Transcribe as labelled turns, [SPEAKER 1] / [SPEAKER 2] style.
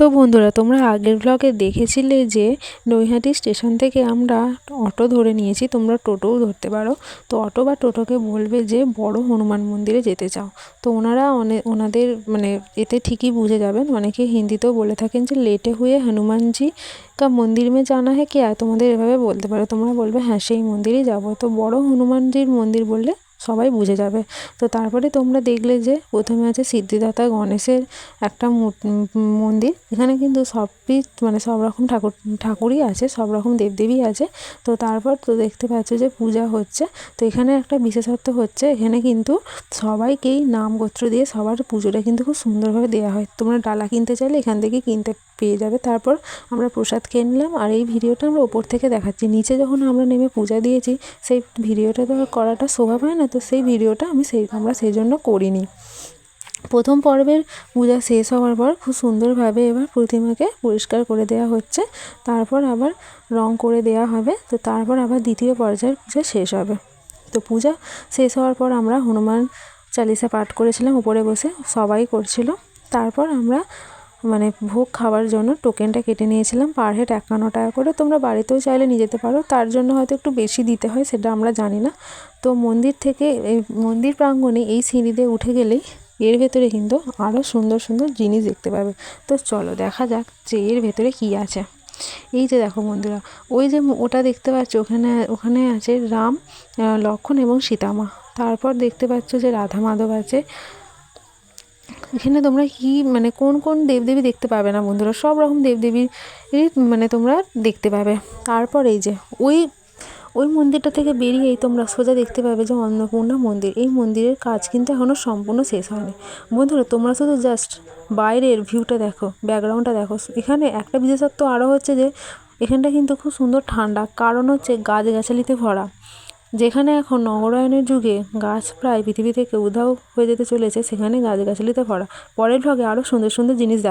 [SPEAKER 1] তো বন্ধুরা, তোমরা আগের ব্লগে দেখেছিলে যে নৈহাটি স্টেশন থেকে আমরা অটো ধরে নিয়েছি, তোমরা টোটোও ধরতে পারো। তো অটো বা টোটোকে বলবে যে, বড় হনুমান মন্দিরে যেতে চাও। তো ওনারা ওনাদের মানে এতে ঠিকই বুঝে যাবেন। অনেকে হিন্দিতেও বলে থাকেন যে, লেটে হুয়ে হনুমানজি কা মন্দির মে জানা হ্যাঁ আর তোমাদের এভাবে বলতে পারো। তোমরা বলবে হ্যাঁ সেই মন্দিরেই যাব। তো বড় হনুমানজির মন্দির বললে সবাই বুঝে যাবে। তো তারপরে তোমরা দেখলে যে প্রথমে আছে সিদ্ধিদাতা গণেশের একটা মন্দির। এখানে কিন্তু সবই মানে সব রকম ঠাকুর, ঠাকুরই আছে, সব রকম দেবদেবী আছে। তো তারপর তো দেখতে পাচ্ছ যে পূজা হচ্ছে। তো এখানে একটা বিশেষত্ব হচ্ছে, এখানে কিন্তু সবাইকেই নাম গোত্র দিয়ে সবার পুজোটা কিন্তু খুব সুন্দরভাবে দেওয়া হয়। তোমরা ডালা কিনতে চাইলে এখান থেকে কিনতে পেয়ে যাবে। তারপর আমরা প্রসাদ খেয়ে নিলাম আর এই ভিডিওটা আমরা ওপর থেকে দেখাচ্ছি। নিচে যখন আমরা নেমে পূজা দিয়েছি, সেই ভিডিওটা তো করাটা শোভা পায় না। তো সেই ভিডিওটা আমি সেই, আমরা সেই জন্য করিনি। প্রথম পর্বের পূজা শেষ হওয়ার পর খুব সুন্দরভাবে এবার প্রতিমাকে পরিষ্কার করে দেওয়া হচ্ছে। তারপর আবার রং করে দেওয়া হবে। তো তারপর আবার দ্বিতীয় পর্যায়ের পূজা শেষ হবে। তো পূজা শেষ হওয়ার পর আমরা হনুমান চালিসা পাঠ করেছিলাম, উপরে বসে সবাই করছিল। তারপর আমরা মানে ভোগ খাওয়ার জন্য টোকেনটা কেটে নিয়েছিলাম পার হেড একান্ন টাকা করে। তোমরা বাড়িতেও চাইলে নিয়ে যেতে পারো, তার জন্য হয়তো একটু বেশি দিতে হয়, সেটা আমরা জানি না। তো মন্দির থেকে এই মন্দির প্রাঙ্গণে এই সিঁড়ি দিয়ে উঠে গেলেই এর ভেতরে কিন্তু আরও সুন্দর সুন্দর জিনিস দেখতে পাবে। তো চলো দেখা যাক যে এর ভেতরে কী আছে। এই যে দেখো বন্ধুরা, ওই যে ওটা দেখতে পাচ্ছ, ওখানে ওখানে আছে রাম লক্ষণ এবং সীতামা। তারপর দেখতে পাচ্ছ যে রাধা মাধব আছে এখানে তোমরা কি মানে কোন কোন দেবদেবী দেখতে পাবে না বন্ধুরা? সব রকম দেবদেবীর মানে তোমরা দেখতে পাবে। তারপর এই যে, ওই ওই মন্দিরটা থেকে বেরিয়েই তোমরা সোজা দেখতে পাবে যে অন্নপূর্ণা মন্দির। এই মন্দিরের কাজ কিন্তু এখনও সম্পূর্ণ শেষ হয়নি। বন্ধুরা, তোমরা শুধু জাস্ট বাইরের ভিউটা দেখো ব্যাকগ্রাউন্ডটা দেখো। এখানে একটা বিশেষত্ব আরও হচ্ছে যে, এখানটা কিন্তু খুব সুন্দর ঠান্ডা। কারণ হচ্ছে গাছগাছালিতে ভরা। যেখানে এখন নগরায়নের যুগে গাছ প্রায় পৃথিবী থেকে উধাও হয়ে যেতে চলেছে, সেখানে গাছগাছালিতে ভরা। পরের ভাগে আরও সুন্দর সুন্দর জিনিস দেখ